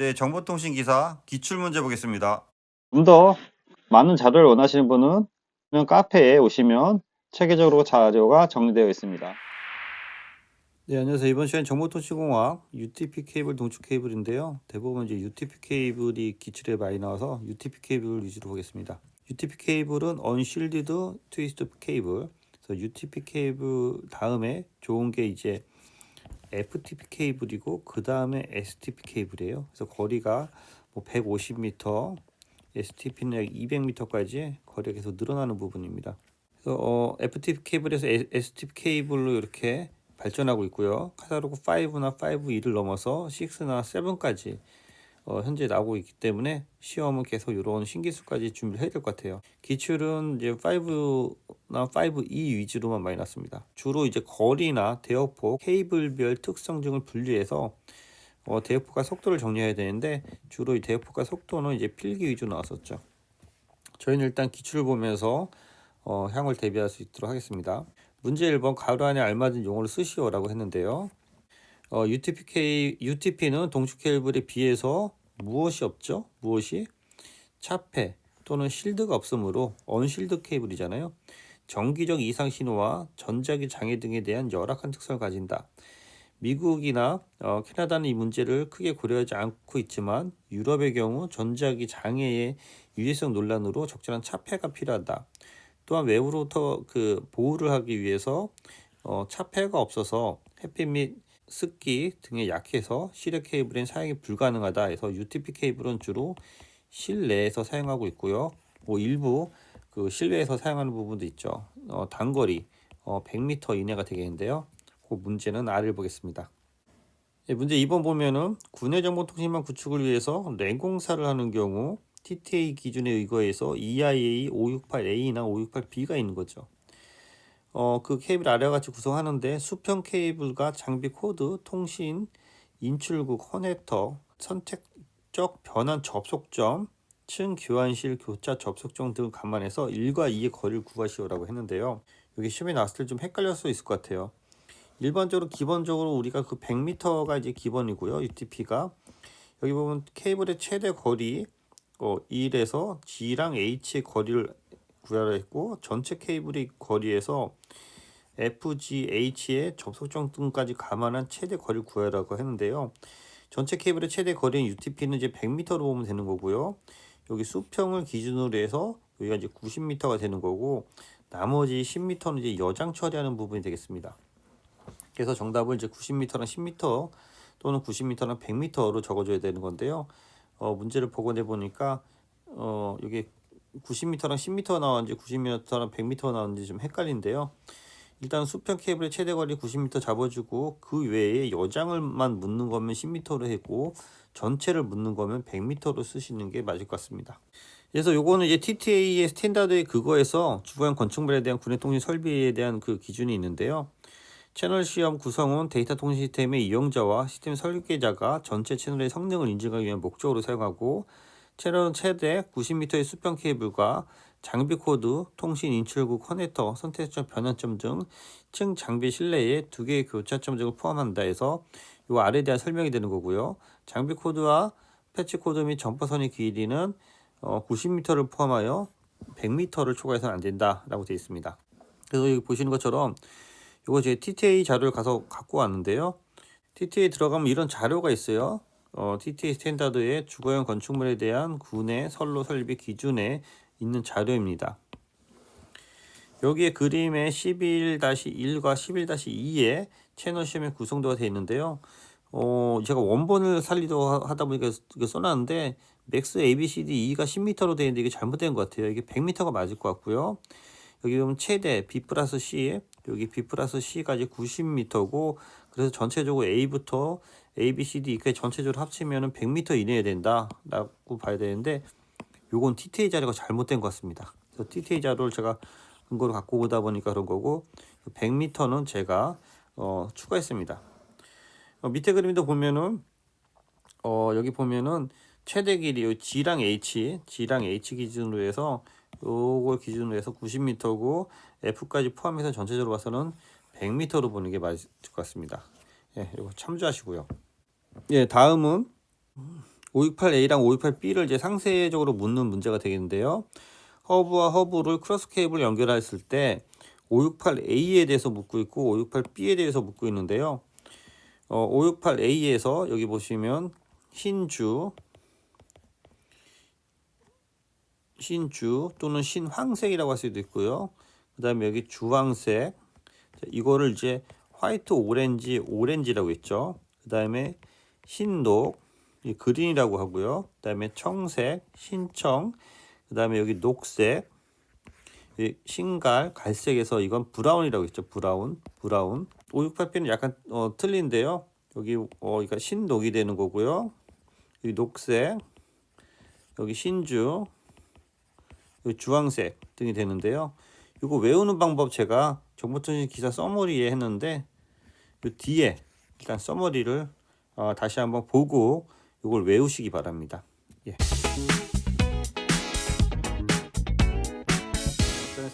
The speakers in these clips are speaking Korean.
네, 정보통신 기사 기출 문제 보겠습니다. 좀 더 많은 자료를 원하시는 분은 그냥 카페에 오시면 체계적으로 자료가 정리되어 있습니다. 네, 안녕하세요. 이번 시간 정보통신공학 UTP 케이블 동축 케이블인데요. 대부분 이제 UTP 케이블이 기출에 많이 나와서 UTP 케이블 위주로 보겠습니다. UTP 케이블은 Unshielded Twist 케이블. 그래서 UTP 케이블 다음에 좋은 게 이제 FTP 케이블이고 그 다음에 STP 케이블이에요. 그래서 거리가 뭐 150m, STP는 약 200m까지 거리가 계속 늘어나는 부분입니다. 그래서 어, FTP 케이블에서 에- STP 케이블로 이렇게 발전하고 있고요. 카타로그 5나 5E를 넘어서 6나 7까지 어, 현재 나오고 있기 때문에 시험은 계속 이런 신기수까지 준비를 해야 될 것 같아요. 기출은 이제 5나 5E 위주로만 많이 났습니다. 주로 이제 거리나 대역폭, 케이블별 특성 등을 분리해서 어, 대역폭과 속도를 정리해야 되는데 주로 이 대역폭과 속도는 이제 필기 위주로 나왔었죠. 저희는 일단 기출을 보면서 어, 향을 대비할 수 있도록 하겠습니다. 문제 1번 가로 안에 알맞은 용어를 쓰시오라고 했는데요. 어, UTPK, UTP는 동축 케이블에 비해서 무엇이 없죠? 무엇이? 차폐 또는 실드가 없으므로 언실드 케이블이잖아요. 정기적 이상 신호와 전자기 장애 등에 대한 열악한 특성을 가진다. 미국이나 어, 캐나다는 이 문제를 크게 고려하지 않고 있지만 유럽의 경우 전자기 장애의 유해성 논란으로 적절한 차폐가 필요하다. 또한 외부로부터 그 보호를 하기 위해서 어, 차폐가 없어서 햇빛 및 습기 등에 약해서 시력 케이블엔 사용이 불가능하다 해서 UTP 케이블은 주로 실내에서 사용하고 있고요. 뭐 일부 그 실외에서 사용하는 부분도 있죠. 어, 단거리 어, 100m 이내가 되겠는데요. 그 문제는 R을 보겠습니다. 예, 문제 2번 보면은 국내 정보통신망 구축을 위해서 랜공사를 하는 경우 TTA 기준에 의거해서 EIA 568A나 568B가 있는 거죠. 어, 그 케이블 아래와 같이 구성하는데 수평 케이블과 장비 코드, 통신, 인출구, 커넥터, 선택적 변환 접속점, 층 교환실 교차 접속점 등을 감안해서 1과 2의 거리를 구하시오라고 했는데요. 여기 시험에 나왔을 때 좀 헷갈릴 수 있을 것 같아요. 일반적으로 기본적으로 우리가 그 100m가 이제 기본이고요. UTP가 여기 보면 케이블의 최대 거리 어, 1에서 G랑 H의 거리를 구하라 했고 전체 케이블의 거리에서 FG, H의 접속점 등까지 감안한 최대 거리를 구하라고 했는데요. 전체 케이블의 최대 거리인 UTP는 이제 100m로 보면 되는 거고요. 여기 수평을 기준으로 해서 여기가 이제 90m가 되는 거고 나머지 10m는 이제 여장 처리하는 부분이 되겠습니다. 그래서 정답을 이제 90m랑 10m 또는 90m랑 100m로 적어줘야 되는 건데요. 어, 문제를 내 보니까 어, 여기 90m랑 10m 나왔는지 90m랑 100m 나왔는지 좀 헷갈린데요. 일단 수평 케이블의 최대 거리 90m 잡아주고 그 외에 여장을만 묻는 거면 10m로 했고 전체를 묻는 거면 100m로 쓰시는 게 맞을 것 같습니다. 그래서 요거는 이제 TTA의 스탠다드의 그거에서 주거용 건축물에 대한 군의 통신 설비에 대한 그 기준이 있는데요. 채널 시험 구성은 데이터 통신 시스템의 이용자와 시스템 설계자가 전체 채널의 성능을 인증하기 위한 목적으로 사용하고 채널은 최대 90m의 수평 케이블과 장비 코드, 통신 인출구, 커넥터, 선택점, 변환점 등 층 장비 실내에 두 개의 교차점 등을 포함한다 해서 요 아래에 대한 설명이 되는 거고요. 장비 코드와 패치 코드 및 점퍼선의 길이는 어, 90m를 포함하여 100m를 초과해서는 안 된다라고 되어 있습니다. 그래서 여기 보시는 것처럼 이거 제 TTA 자료를 가서 갖고 왔는데요. TTA 들어가면 이런 자료가 있어요. 어, TTA 스탠다드의 주거용 건축물에 대한 군의 선로 설비 기준에 있는 자료입니다. 여기에 그림에 11-1과 11-2에 채널 시험의 구성도가 되어 있는데요. 어, 제가 원본을 살리도 하다 보니까 써놨는데 맥스 ABCD E가 10m로 되어 있는데 이게 잘못된 것 같아요. 이게 100m가 맞을 것 같고요. 여기 보면 최대 B 플러스 C 여기 B 플러스 C까지 90m고 그래서 전체적으로 A부터 A, B, C, D 까지 전체적으로 합치면은 100m 이내에 된다라고 봐야 되는데 요건 TTA 자료가 잘못된 것 같습니다. 그래서 TTA 자료를 제가 근거로 갖고 오다 보니까 그런 거고 100m는 제가 어, 추가했습니다. 어, 밑에 그림도 보면은 어, 여기 보면은 최대 길이 요 G랑 H, G랑 H 기준으로 해서 요걸 기준으로 해서 90m고 F까지 포함해서 전체적으로 봐서는 100m로 보는 게 맞을 것 같습니다. 예, 이거 참조하시고요. 예, 다음은 568A랑 568B를 이제 상세적으로 묻는 문제가 되겠는데요. 허브와 허브를 크로스 케이블 연결했을 때 568A에 대해서 묻고 있고 568B에 대해서 묻고 있는데요. 어, 568A에서 여기 보시면 흰주 신주 또는 신황색이라고 할 수도 있고요. 그 다음에 여기 주황색 자, 이거를 이제 화이트 오렌지 오렌지라고 했죠. 그 다음에 이 그린이라고 하고요. 그 다음에 청색 신청 그 다음에 여기 녹색 이 신갈 갈색에서 이건 브라운이라고 했죠. 브라운 브라운 568B는 약간 어, 틀린데요. 여기 어 그러니까 신녹이 되는 거고요. 여기 녹색 여기 신주 여기 주황색 등이 되는데요. 이거 외우는 방법 제가 정보통신 기사 써머리에 했는데 이 뒤에 일단 써머리를 어, 다시 한번 보고 이걸 외우시기 바랍니다. 예.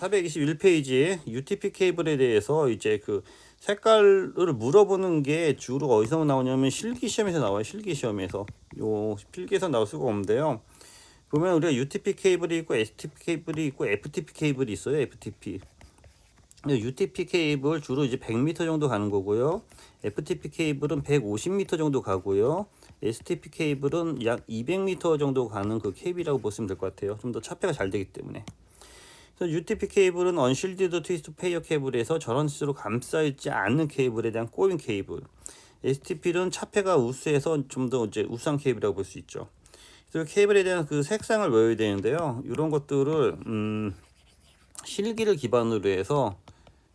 421페이지 UTP 케이블에 대해서 이제 그 색깔을 물어보는 게 주로 어디서 나오냐면 실기 시험에서 나와요. 실기 시험에서 요 필기에서 나올 수가 없는데요. 보면 우리가 UTP 케이블이 있고 STP 케이블이 있고 FTP 케이블이 있어요. FTP. UTP 케이블 주로 이제 100m 정도 가는 거고요. FTP 케이블은 150m 정도 가고요. STP 케이블은 약 200m 정도 가는 그 케이블이라고 보시면 될 것 같아요. 좀 더 차폐가 잘 되기 때문에. 그래서 UTP 케이블은 언실디드 트위스트 페이어 케이블에서 저런 식으로 감싸있지 않는 케이블에 대한 꼬인 케이블. STP는 차폐가 우수해서 좀 더 이제 우수한 케이블이라고 볼 수 있죠. 그래서 케이블에 대한 그 색상을 외워야 되는데요. 이런 것들을 음, 실기를 기반으로 해서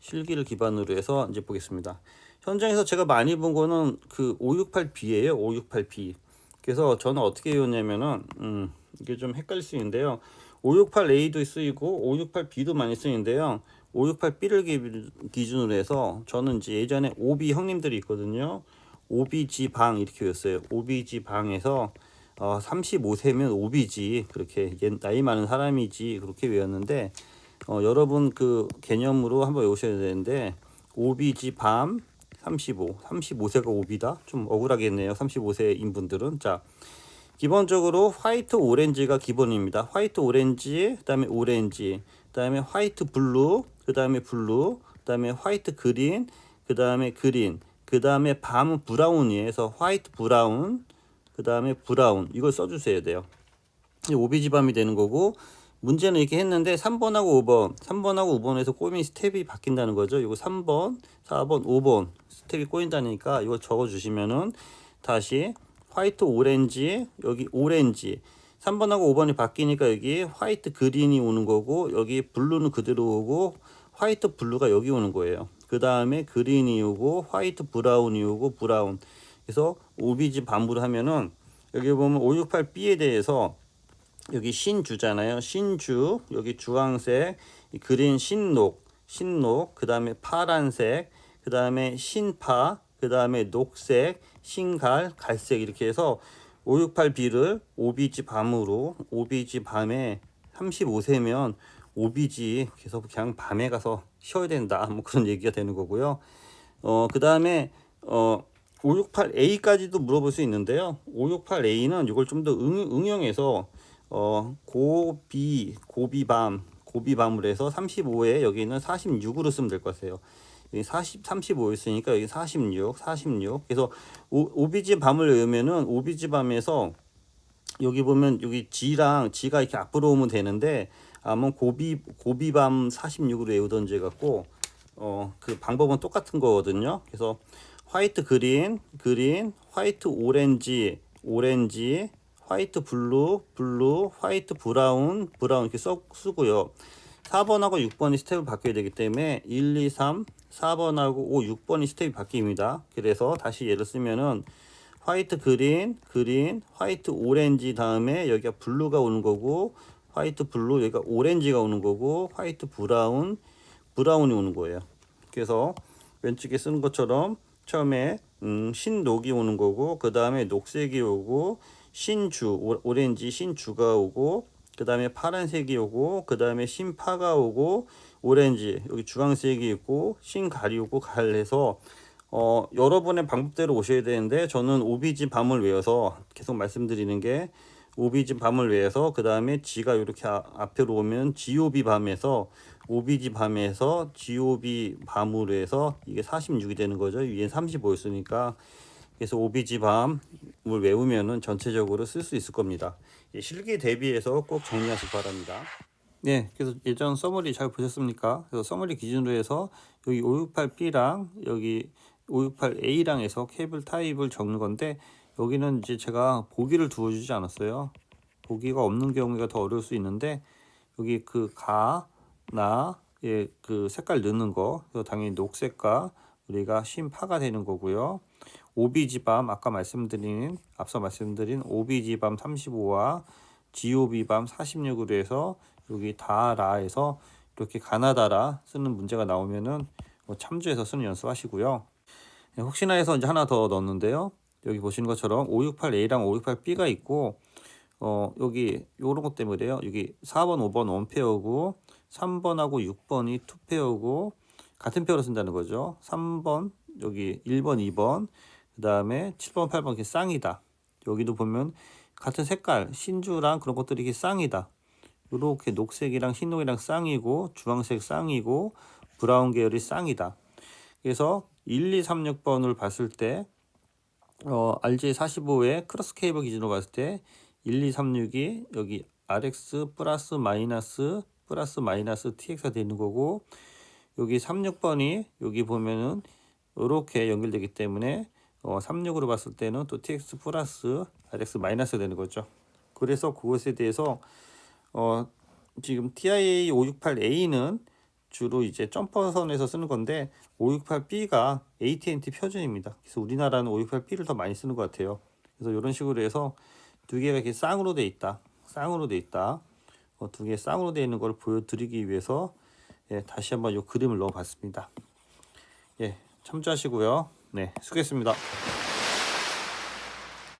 실기를 기반으로 해서 이제 보겠습니다. 현장에서 제가 많이 본 거는 그 568B예요. 568B. 그래서 저는 어떻게 외웠냐면은 음, 이게 좀 헷갈릴 수 있는데요. 568A도 쓰이고 568B도 많이 쓰이는데요. 568B를 기준으로 해서 저는 이제 예전에 OB 형님들이 있거든요. OBG 방 이렇게 외웠어요. OBG 방에서 어, 35세면 오비지 그렇게 옛- 나이 많은 사람이지 그렇게 외웠는데 어, 여러분 그 개념으로 한번 외우셔야 되는데 오비지 밤 35, 35세가 오비다? 좀 억울하겠네요. 35세인 분들은. 자 기본적으로 화이트 오렌지가 기본입니다. 화이트 오렌지 그다음에 오렌지 그다음에 화이트 블루 그다음에 블루 그다음에 화이트 그린 그다음에 그린 그다음에 밤은 브라운이에요. 그래서 화이트 브라운 그 다음에 브라운. 이걸 써 주셔야 돼요. 이 오비지밤이 되는 거고 문제는 이렇게 했는데 3번하고 5번 3번하고 5번에서 꼬임이 스텝이 바뀐다는 거죠. 이거 3번 4번 5번 스텝이 꼬인다니까 이걸 적어 주시면은 다시 화이트 오렌지 여기 오렌지 3번하고 5번이 바뀌니까 여기 화이트 그린이 오는 거고 여기 블루는 그대로 오고 화이트 블루가 여기 오는 거예요. 그 다음에 그린이 오고 화이트 브라운이 오고 브라운 그래서 오비지 반부를 하면은 여기 보면 568B에 대해서 여기 신주잖아요. 신주 여기 주황색 이 그린 신녹 신녹 그 다음에 파란색 그 다음에 신파 그 다음에 녹색 신갈 갈색 이렇게 해서 568B를 오비지 밤으로 오비지 밤에 35세면 오비지 계속 그냥 밤에 가서 쉬어야 된다 뭐 그런 얘기가 되는 거고요. 어 그 다음에 어 568A까지도 물어볼 수 있는데요. 568A는 이걸 좀 더 응용해서 어 고비 고비밤 고비밤을 해서 35에 여기는 46으로 쓰면 될 것 같아요. 여기 40 35였으니까 여기 46 46 그래서 오, 비지 밤을 외우면은 오비지 밤에서 여기 보면 여기 G랑 G가 이렇게 앞으로 오면 되는데 아마 고비 고비밤 46으로 외우던지 같고 어 그 방법은 똑같은 거거든요. 그래서 화이트 그린 그린 화이트 오렌지 오렌지 화이트 블루 블루 화이트 브라운 브라운 이렇게 써, 쓰고요. 4번하고 6번이 스텝을 바뀌어야 되기 때문에 1, 2, 3, 4번하고 5, 6번이 스텝이 바뀝니다. 그래서 다시 예를 쓰면은 화이트 그린, 그린, 화이트 오렌지 다음에 여기가 블루가 오는 거고 화이트 블루 여기가 오렌지가 오는 거고 화이트 브라운, 브라운이 오는 거예요. 그래서 왼쪽에 쓰는 것처럼 처음에 음, 신녹이 오는 거고 그 다음에 녹색이 오고 신주 오- 오렌지 신주가 오고 그 다음에 파란색이 오고 그 다음에 신파가 오고 오렌지 여기 주황색이 있고 신갈이 오고 갈해서 어, 여러분의 방법대로 오셔야 되는데 저는 OBG 밤을 외워서 계속 말씀드리는 게 OBG 밤을 외워서 그 다음에 G가 이렇게 아, 앞으로 오면 GOB 밤에서 OBG 밤에서 GOB 밤으로 해서 이게 46이 되는 거죠. 위에 35였으니까 그래서 OBG 밤을 외우면은 전체적으로 쓸 수 있을 겁니다. 예, 실기 대비해서 꼭 정리하시기 바랍니다. 네, 그래서 예전 서머리 잘 보셨습니까? 그래서 서머리 기준으로 해서 여기 568B랑 여기 568A랑 해서 케이블 타입을 적는 건데 여기는 이제 제가 보기를 두어주지 않았어요. 보기가 없는 경우가 더 어려울 수 있는데 여기 그 가, 나, 예, 그 색깔 넣는 거, 당연히 녹색과 우리가 쉼파가 되는 거고요. OBG밤 아까 말씀드린 앞서 말씀드린 OBG밤 35와 GOB밤 46으로 해서 여기 다라에서 이렇게 가나다라 쓰는 문제가 나오면은 뭐 참조해서 쓰는 연습하시고요. 예, 혹시나 해서 이제 하나 더 넣었는데요. 여기 보시는 것처럼 568A랑 568B가 있고 어 여기 요런 것 때문에요. 여기 4번, 5번 원페어고 3번하고 6번이 투페어고 같은 페어로 쓴다는 거죠. 3번 여기 1번, 2번 그 다음에 7번, 8번 이렇게 쌍이다. 여기도 보면 같은 색깔 신주랑 그런 것들이 이게 쌍이다. 이렇게 녹색이랑 흰록이랑 쌍이고 주황색 쌍이고 브라운 계열이 쌍이다. 그래서 1, 2, 3, 6번을 봤을 때 어, RJ45의 크로스 케이블 기준으로 봤을 때 1, 2, 3, 6이 여기 RX 플러스 마이너스 플러스 마이너스 TX가 되는 거고 여기 3, 6번이 여기 보면은 이렇게 연결되기 때문에 어, 3, 6으로 봤을 때는 또 TX 플러스 RX 마이너스 되는 거죠. 그래서 그것에 대해서 어, 지금 TIA 568A는 주로 이제 점퍼선에서 쓰는 건데 568B가 AT&T 표준입니다. 그래서 우리나라는 568B를 더 많이 쓰는 것 같아요. 그래서 이런 식으로 해서 두 개가 이렇게 쌍으로 돼 있다. 쌍으로 돼 있다. 어, 두 개 쌍으로 돼 있는 걸 보여드리기 위해서 예, 다시 한번 이 그림을 넣어봤습니다. 예, 참조하시고요. 네, 수고했습니다.